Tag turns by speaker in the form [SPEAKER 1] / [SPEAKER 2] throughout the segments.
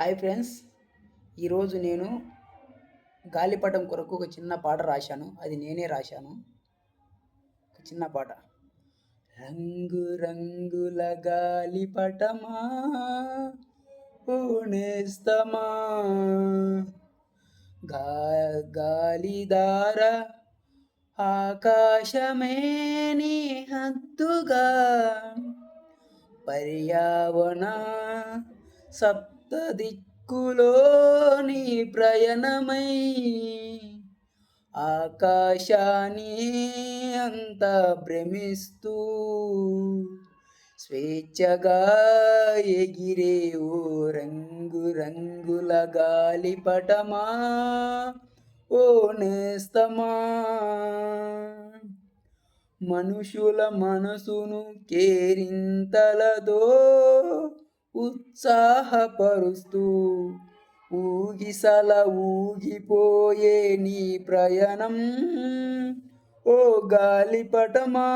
[SPEAKER 1] Hi friends. ఈరోజు నేను గాలిపటం కొరకు ఒక చిన్న పాట రాశాను. అది నేనే రాశాను. ఒక చిన్న పాట. రంగు రంగుల గాలిపటమా ఓ గా గాలిదార ఆకాశమే నీ హద్దుగా పర్యావరణ సప్త దిక్కులో నీ ప్రయాణమై ఆకాశాన్ని అంత భ్రమిస్తూ స్వేచ్ఛగా ఎగిరే ఓ రంగు రంగుల గాలిపటమా ఓ నేస్తమా? మనుషుల మనసును కేరింతలతో ఉత్సాహపరుస్తూ ఊగిసల ఊగిపోయే నీ ప్రయాణం ఓ గాలిపటమా?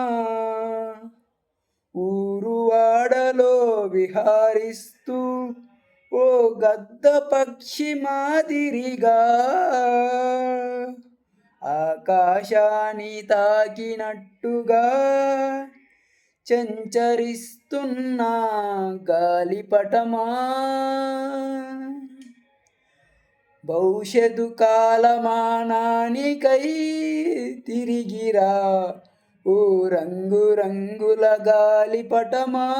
[SPEAKER 1] ఊరువాడలో విహారిస్తూ ఓ గద్ద పక్షి మాదిరిగా ఆకాశాన్ని తాకినట్టుగా చంచరిస్తున్న గాలిపటమా. భవిష్యత్తు కాలమానానికై తిరిగిరా ఓ రంగు రంగుల గాలిపటమా.